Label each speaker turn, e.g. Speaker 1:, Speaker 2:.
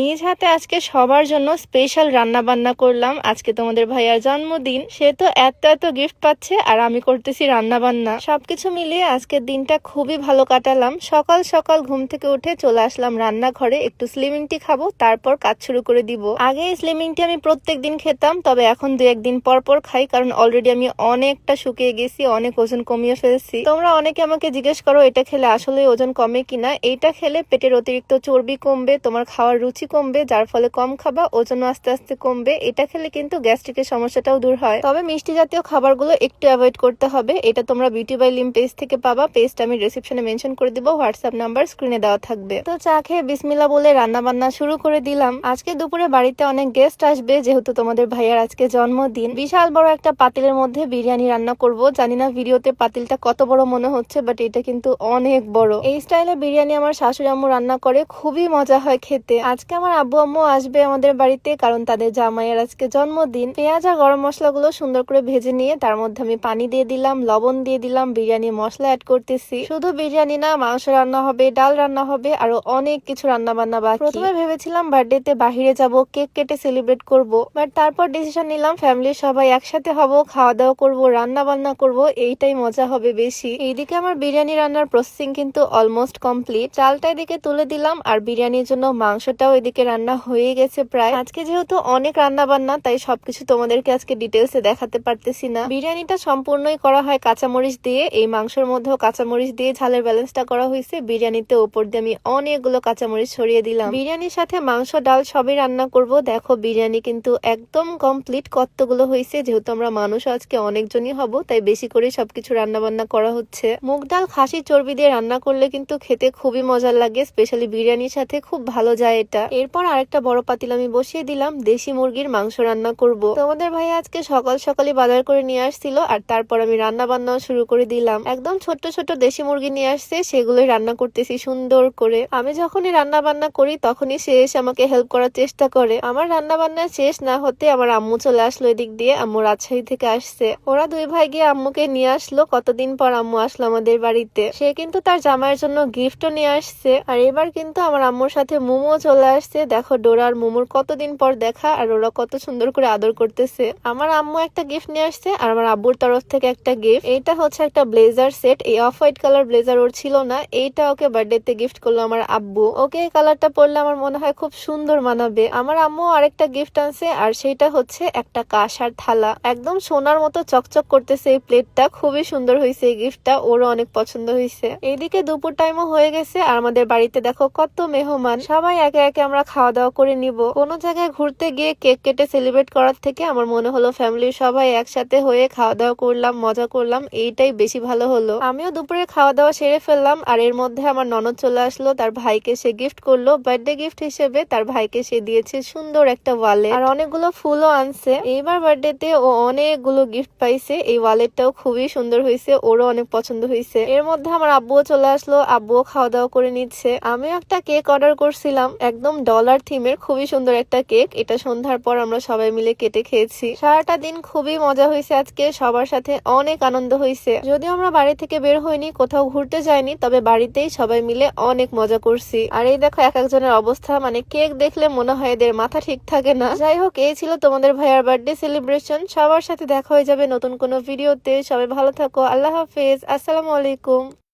Speaker 1: নিজ হাতে আজকে সবার জন্য স্পেশাল রান্না বান্না করলাম। আজকে তোমাদের ভাইয়ার জন্মদিন, সে তো এত এত গিফট পাচ্ছে আর আমি করতেছি রান্না বান্না সবকিছু মিলিয়ে আজকের দিনটা খুবই ভালো কাটালাম। সকাল সকাল ঘুম থেকে উঠে চলে আসলাম রান্নাঘরে, একটু স্লিমিং টি খাব, তারপর কাজ শুরু করে দিব। আগে স্লিমিং টি আমি প্রত্যেক দিন খেতাম, তবে এখন দু একদিন পর পর খাই, কারণ অলরেডি আমি অনেকটা শুকিয়ে গেছি, অনেক ওজন কমিয়ে ফেলছি। তোমরা অনেকে আমাকে জিজ্ঞেস করো, এটা খেলে আসলে ওজন কমে কিনা? এটা খেলে পেটের অতিরিক্ত চর্বি কমবে, তোমার খাওয়ার রুচি কমবে, যার ফলে কম খাবা ওজন আস্তে আস্তে কমবে। এটা খেলে কিন্তু গ্যাস্ট্রিকের সমস্যাটাও দূর হয়। তবে মিষ্টি জাতীয় খাবারগুলো একটু অ্যাভয়েড করতে হবে। এটা তোমরা বিউটি বাই লিম পেজ থেকে পাবা। পেজটা আমি ডিসক্রিপশনে মেনশন করে দিব। হোয়াটসঅ্যাপ নাম্বার স্ক্রিনে দেওয়া থাকবে। তো চা খেয়ে বিসমিল্লা বলে রান্না বান্না শুরু করে দিলাম। আজকে দুপুরে বাড়িতে অনেক গেস্ট আসবে, যেহেতু তোমাদের ভাইয়ার আজকে জন্মদিন। বিশাল বড় একটা পাতিলের মধ্যে বিরিয়ানি রান্না করব। জানি না ভিডিওতে পাতিলটা কত বড় মনে হচ্ছে বাট এটা কিন্তু অনেক বড়। এই স্টাইলে বিরিয়ানি আমার শাশুড়ি আম্মু রান্না করে। খুবই মজা হয় খেতে। আজকে আমার আব্বু আম্মু আসবে আমাদের বাড়িতে, কারণ তাদের জামাইয়ের আজকে জন্মদিন। পেঁয়াজ আর গরম মশলাগুলো সুন্দর করে ভেজে নিয়ে তার মধ্যে আমি পানি দিয়ে দিলাম, লবণ দিয়ে দিলাম, বিরিয়ানি মশলা অ্যাড করতেছি। শুধু বিরিয়ানি না, মাংস রান্না হবে, ডাল রান্না হবে, আরও অনেক কিছু রান্না বান্না বাকি। প্রথমে ভেবেছিলাম বার্থডেতে বাহিরে যাব, কেক কেটে সেলিব্রেট করব বাট তারপর ডিসিশন নিলাম ফ্যামিলির সবাই একসাথে হব খাওয়া দাওয়া করব রান্না বান্না করব, এইটাই মজা হবে বেশি। এইদিকে আমার বিরিয়ানি রান্নার প্রসেসিং কিন্তু অলমোস্ট কমপ্লিট চালটা এদিকে তুলে দিলাম, আর বিরিয়ানির জন্য মাংসটাও এদিকে রান্না হয়ে গেছে প্রায়। আজকে যেহেতু অনেক রান্না বান্না তাই সবকিছু তোমাদেরকে আজকে ডিটেলসে দেখাতে পারতেছি না। বিরিয়ানিটা সম্পূর্ণই করা হয় কাঁচামরিচ দিয়ে। এই মাংসের মধ্যেও কাঁচামরিচ দিয়ে ঝালের ব্যালেন্সটা করা হয়েছে। বিরিয়ানিতে ওপর দিয়ে আমি অনেকগুলো কাঁচামরিচ ছড়িয়ে দিলাম। বিরিয়ানির সাথে মাংস, ডাল সবই রান্না করব। দেখো, বিরিয়ানি কিন্তু একদম কমপ্লিট কতগুলো হয়েছে। যেহেতু আমরা মানুষ, আজকে অনেকজনই হব, তাই বেশি করে সবকিছু রান্না বান্না করা হচ্ছে। মুগ ডাল খাসি চর্বি দিয়ে রান্না করলে কিন্তু খেতে খুবই মজার লাগে। স্পেশালি বিরিয়ানির সাথে খুব ভালো যায় এটা। এরপর আরেকটা বড় পাতিল আমি বসিয়ে দিলাম, দেশি মুরগির মাংস রান্না করব। তোমাদের ভাই আজকে সকাল সকালে বাজার করে নিয়ে আসছিল, আর তারপর আমি রান্না বান্নাও শুরু করে দিলাম। একদম ছোট্ট ছোট দেশি মুরগি নিয়ে আসছে, সেগুলোই রান্না করতেছি সুন্দর করে। আমি যখনই রান্না বান্না করি, তখনই সে এসে আমাকে হেল্প করার চেষ্টা করে। আমার রান্না বান্না শেষ না হতে আমার আম্মু চলে আসলো এদিক দিয়ে, আম্মু রাজশাহী থেকে আসছে। ওরা দুই ভাই গিয়ে আম্মুকে নিয়ে আসলো, কতদিন পর আম্মু আসলো আমাদের বাড়িতে। সে কিন্তু তার জামাইয়ের জন্য গিফটও নিয়ে আসছে, আর এবার কিন্তু আমার আম্মুর সাথে মোমো চলে আসছে। দেখো, ডোরা আর মোমোর কতদিন পর দেখা আর ওরা কত সুন্দর করে আদর করতেছে। আমার আম্মু একটা গিফট নিয়ে আসছে আর আমার আব্বুর তরফ থেকে একটা গিফট এটা হচ্ছে একটা ব্লেজার সেট এই অফ হোয়াইট কালার ব্লেজার ওর ছিল না। এইটা ওকে বার্থডে তে গিফট করল আমার আব্বু। ওকে এই কালারটা পরলে আমার মনে হয় খুব সুন্দর মানাবে। আমার আম্মু আরেকটা গিফট আনছে আর সেইটা হচ্ছে একটা কাঁসার থালা। একদম সোনার মতো চকচক করতেছে এই প্লেটটা খুবই সুন্দর হয়েছে এই গিফটটা ওরও অনেক পছন্দ হয়েছে এইদিকে দুপুর টাইমও হয়ে গেছে আর আমাদের বাড়িতে দেখো কত মেহমান। সবাই একে একে আমরা খাওয়া দাওয়া করে নিব। কোনো জায়গায় ঘুরতে গিয়ে কেক কেটে সেলিব্রেট করার থেকে আমার মনে হলো ফ্যামিলির সবাই একসাথে হয়ে খাওয়া দাওয়া করলাম, মজা করলাম, এইটাই বেশি ভালো হলো। আমিও দুপুরে খাওয়া দাওয়া সেরে ফেললাম, আর এর মধ্যে আমার ননদ চলে আসলো, তার ভাইকে সে গিফট করল বার্থডে গিফট হিসেবে তার ভাইকে সে দিয়েছে সুন্দর একটা ওয়ালেট আর অনেকগুলো ফুলও আনছে। এইবার বার্থডে তে ও অনেকগুলো গিফট পাইছে, এই ওয়ালেটটাও খুবই সুন্দর হয়েছে ওরও অনেক পছন্দ হয়েছে এর মধ্যে আমার আব্বুও চলে আসলো, আব্বুও খাওয়া দাওয়া করে নিচ্ছে। আমিও একটা কেক অর্ডার করছিলাম, একদম ডলার থিমের খুবই সুন্দর একটা কেক এটা সন্ধ্যার পর আমরা সবাই মিলে কেটে খেয়েছি। সারাটা দিন খুবই মজা হয়েছে আজকে। সবার সাথে অনেক আনন্দ হয়েছে। যদিও আমরা বাড়ি থেকে বের হইনি, কোথাও ঘুরতে যাইনি, তবে বাড়িতেই সবাই মিলে অনেক মজা করছি। আর এই দেখো এক একজনের অবস্থা মানে কেক দেখলে মনে হয় এদের মাথা ঠিক থাকে না। যাই হোক, এই ছিল তোমাদের ভাইয়ার বার্থডে সেলিব্রেশন সবার সাথে দেখা হয়ে যাবে নতুন কোনো ভিডিওতে সবাই ভালো থাকো। আল্লাহ হাফেজ। আসসালামু আলাইকুম।